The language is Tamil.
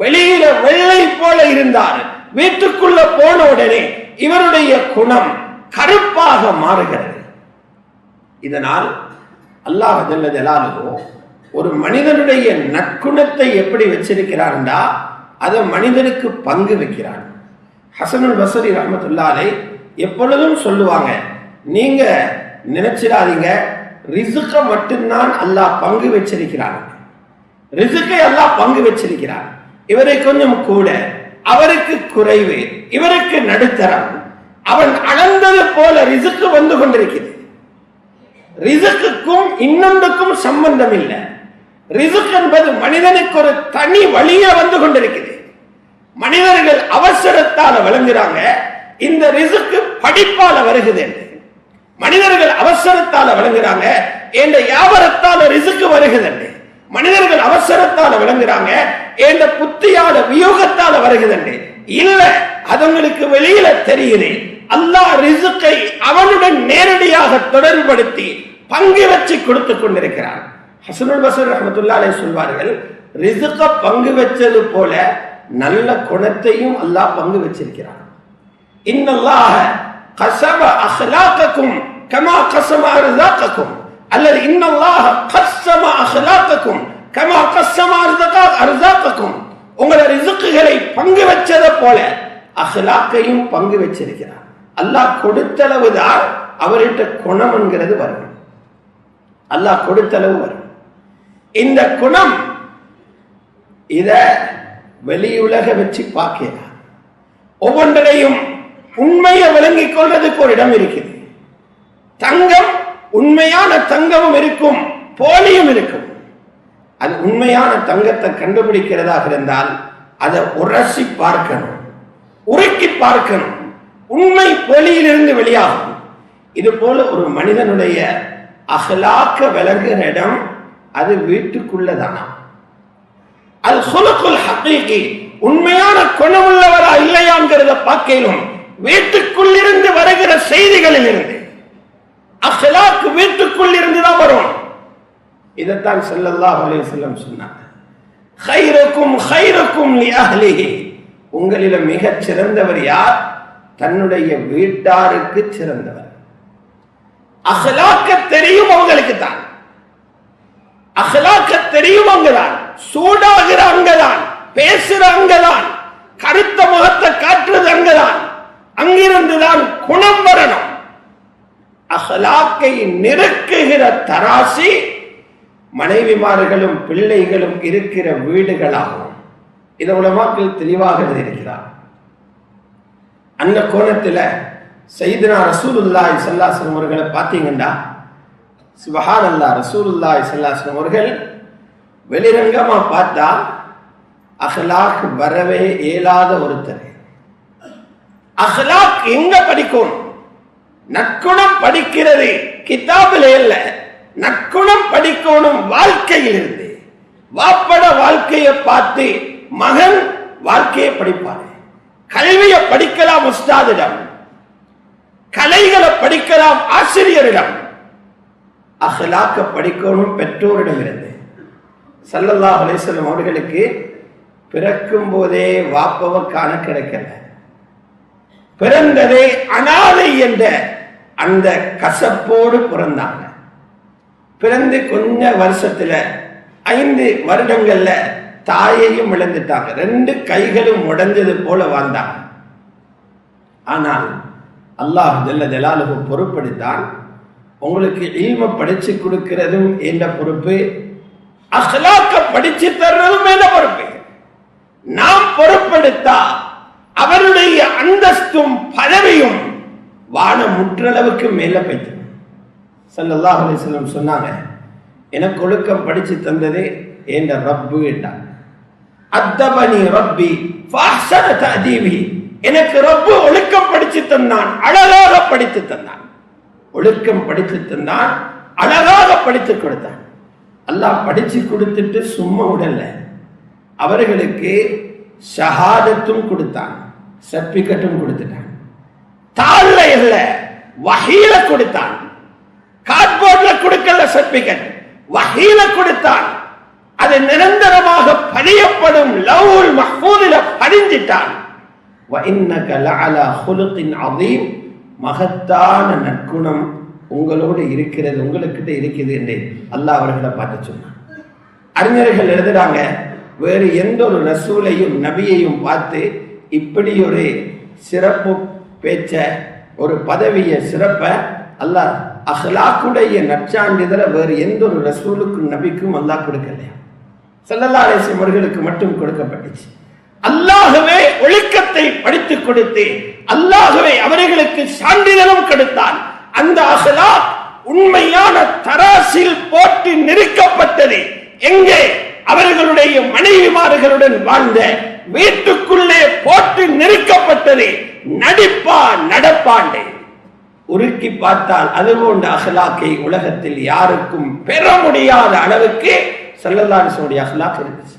வெளியில வெள்ளை போல இருந்தார். வீட்டுக்குள்ள போன உடனே இவருடைய குணம் கருப்பாக மாறுகிறது. இதனால் அல்லாஹ் ஜல்ல ஒரு மனிதனுடைய நற்குணத்தை எப்படி வச்சிருக்கிறான்டா அதை மனிதனுக்கு பங்கு வைக்கிறான். ஹசனுல் வசதி ரஹமத்துல்லாலே எப்பொழுதும் சொல்லுவாங்க நீங்க நினைச்சிடாதீங்க ரிசுக்கை மட்டும்தான் அல்லாஹ் பங்கு வச்சிருக்கிறான். ரிசுக்கை அல்லாஹ் பங்கு வச்சிருக்கிறான். இவரை கொஞ்சம் கூட அவருக்கு குறைவு இவருக்கு நடுத்தரம். அவன் அளந்தது போல ரிசுக்கு வந்து கொண்டிருக்கிறது. ரிசுக்குக்கும் இன்னொன்றுக்கும் சம்பந்தம் இல்லை ரிசுக் என்பது மனிதனுக்கு ஒரு தனி வழிய வந்து கொண்டிருக்கிறது. மனிதர்கள் அவசரத்தால விளங்குறாங்க இந்த ரிசுக்கு படிப்பால வருகிறது என்று. மனிதர்கள் அவசரத்தால விளங்குறாங்க என்ற வியாபாரத்தால ரிசுக்கு வருகிறது என்று. மனிதர்கள் அவசரத்தால விளங்குறாங்க என்ற புத்தியால வியோகத்தால வருகிறது இல்ல அதுங்களுக்கு வெளியில தெரியுது. அல்லாஹ் ரிசுக்கை அவனுடன் நேரடியாக தொடர்புபடுத்தி பங்கு வச்சு கொடுத்து கொண்டிருக்கிறான். ஹசனுல் பசர் ரஹமத்துல்லாலே சொல்வார்கள் ரிசுக்க பங்கு வச்சது போல நல்ல குணத்தையும் அல்லாஹ் பங்கு வச்சிருக்கிறான். இன்னல்லாஹ கசப அஹ்லாக்கக்கும் கமா கசமா ரிசாக்கக்கும் அல்லது இன்னல்லாக கசம அஹ்லாக்கக்கும் கமா கஸ்ஸம அர்சகா அர்சாக்கக்கும் உங்களோட ரிசுக்குகளை பங்கு வச்சதை போல அஹ்லாக்கையும் பங்கு வச்சிருக்கிறார். அல்லாஹ் கொடுத்தளவு தான் அவர்கிட்ட குணம் என்கிறது வரும் அல்லாஹ் கொடுத்தளவு வரும் இந்த குணம் இத வெளியுலக வச்சு பார்க்கிறார். ஒவ்வொன்றையும் உண்மையை விளங்கிக் கொள்றதுக்கு ஒரு இடம் இருக்குது. தங்கம் உண்மையான தங்கமும் இருக்கும் போலியும் இருக்கும். அது உண்மையான தங்கத்தை கண்டுபிடிக்கிறதாக இருந்தால் அதை உரசி பார்க்கணும். உருக்கி பார்க்கணும். உண்மை வெளியிலிருந்து வெளியாகும். இது போல ஒரு மனிதனுடைய அகலாக்க விளங்குகிற இடம் அது வீட்டுக்குள்ளதானா? அது சொலுக்குள் ஹக்கீக்கு உண்மையான குணமுள்ளவரா இல்லையாங்கிறத பார்க்கலும் வீட்டுக்குள்ளிருந்து வருகிற செய்திகளில் இருந்து அகலாக்கு வீட்டுக்குள் இருந்து தான் வரும். இதைத்தான் ஸல்லல்லாஹு அலைஹி செல்லம் சொன்னாங்க. ஹைரக்கும் ஹைரக்கும் லி அஹ்லிஹி. உங்களில மிகச் சிறந்தவர் யார்? தன்னுடைய வீட்டாருக்கு சிறந்தவர். அகலாக்க தெரியும் அவங்களுக்கு தான். அகலாக்க தெரியும் அங்கதான் சூடாகிற அங்கதான் பேசுற அங்கதான் கருத்த முகத்தை காட்டுறது அங்கதான் அங்கிருந்துதான் குணம் வரணும். அகலாக்கை நெருக்குகிற தராசி மனைவிமார்களும் பிள்ளைகளும் இருக்கிற வீடுகளாகும். இதை உலமாக்கள் தெளிவாக எழுதியிருக்கிறார். அந்த கோணத்துல சைதனா ரசூலுல்லாய் ஸல்லல்லாஹு அவர்களை பார்த்தீங்கன்னா சிவஹான் அல்லா ரசூலுல்லாய் ஸல்லல்லாஹு அவர்கள் வெளிரங்கமா பார்த்தா அஹ்லாக் வரவே இயலாத ஒருத்தர். அஹ்லாக் எங்க படிக்கும்? நற்குணம் படிக்கிறது. கிதாபில் இல்லை. நற்குணம் படிக்கணும் வாழ்க்கையில் இருந்து வாப்பட வாழ்க்கையை பார்த்து மகன் வாழ்க்கையை படிப்பாரு. கல்வியை படிக்கலாம் உஸ்தாதிடம். கலைகளை படிக்கலாம் ஆசிரியரிடம். அகலாக்க படிக்கணும் பெற்றோரிடம் இருந்து சல்லல்லா அலைஹி அவர்களுக்கு பிறக்கும் போதே வாப்பவ காண கிடைக்கல. பிறந்ததே அனாதை என்ற அந்த கசப்போடு பிறந்தாங்க. பிறந்து கொஞ்ச வருஷத்துல ஐந்து வருடங்கள்ல தாயையும் இழந்துட்டாங்க. ரெண்டு கைகளும் உடஞ்சது போல வாழ்ந்தாங்க. ஆனால் அல்லாஹ் ஜல்ல ஜலாலுகு பொறுப்படுத்தான் உங்களுக்கு ஈம படிச்சு கொடுக்கிறதும் என்ற பொறுப்பு அஹ்லாக்க படிச்சு தர்றதும் என்ற பொறுப்பு. நாம் பொறுப்படுத்தா அவருடைய அந்தஸ்தும் பதவியும் வான முற்றளவுக்கு மேல போய்த்து. சல்லல்லாஹு அலைஹி வஸல்லம் சொன்னாங்க எனக்கு ஒழுக்கம் படித்து தந்தது என்ற ரப்பு என்றார். அத்தபனி ரப்பி ஃபஹ்சன எனக்கு ரப்பு ஒழுக்கம் படித்து தந்தான் அழகாக படித்து தந்தான். ஒழுக்கம் படித்து தந்தான் அழகாக படித்து கொடுத்தான். அல்லாஹ் படித்து கொடுத்துட்டு சும்மா விடல அவர்களுக்கு ஷஹாதத்தும் கொடுத்தான் சர்டிபிகேட்டும் கொடுத்துட்டான் தாழ்ல இல்லை வகையில கொடுத்தான். கார்ட்போர்ட்ல கொடுக்கல சர்டிபிகேட் வகையில கொடுத்தான் அது நிரந்தரமாக பதியப்படும் லவ்வுல் மஹ்பூதில பதிஞ்சிட்டான் وَإِنَّكَ لَعَلَى خُلُقٍ عَظِيمٍ மகத்தான நற்குணம் உங்களோடு இருக்கிறது உங்களுக்கிட்ட இருக்குது என்று அல்லாஹ் அவர்களை பார்த்து சொன்னான் அறிஞர்கள் எழுதுறாங்க வேறு எந்த ஒரு ரசூலையும் நபியையும் பார்த்து இப்படி ஒரு சிறப்பு பேச்ச ஒரு பதவிய சிறப்ப அல்லாஹ் அஹ்லாக்குடைய நற்சான்றிதழை வேறு எந்த ஒரு ரசூலுக்கும் நபிக்கும் அல்லாஹ் கொடுக்கலையா? செல்லல்லா அலேசியம் அவர்களுக்கு மட்டும் கொடுக்கப்பட்டுச்சு. அல்லாகவே ஒழுக்கத்தை படித்து கொடுத்து அல்லாகவே அவர்களுக்கு சான்றிதழும் கொடுத்தான். அந்த அகலா உண்மையான தராசில் போட்டு நெருக்கப்பட்டது. எங்கே? அவர்களுடைய மனைவிமார்களுடன் வாழ்ந்த வீட்டுக்குள்ளே போட்டு நெருக்கப்பட்டது. நடிப்பா நடப்பாண்டே. உருக்கி பார்த்தால் அது போன்ற அகலாக்கை உலகத்தில் யாருக்கும் பெற முடியாத அளவுக்கு சல்லல்லாஹு அலைஹி வஸல்லம் அகலாக் இருந்துச்சு.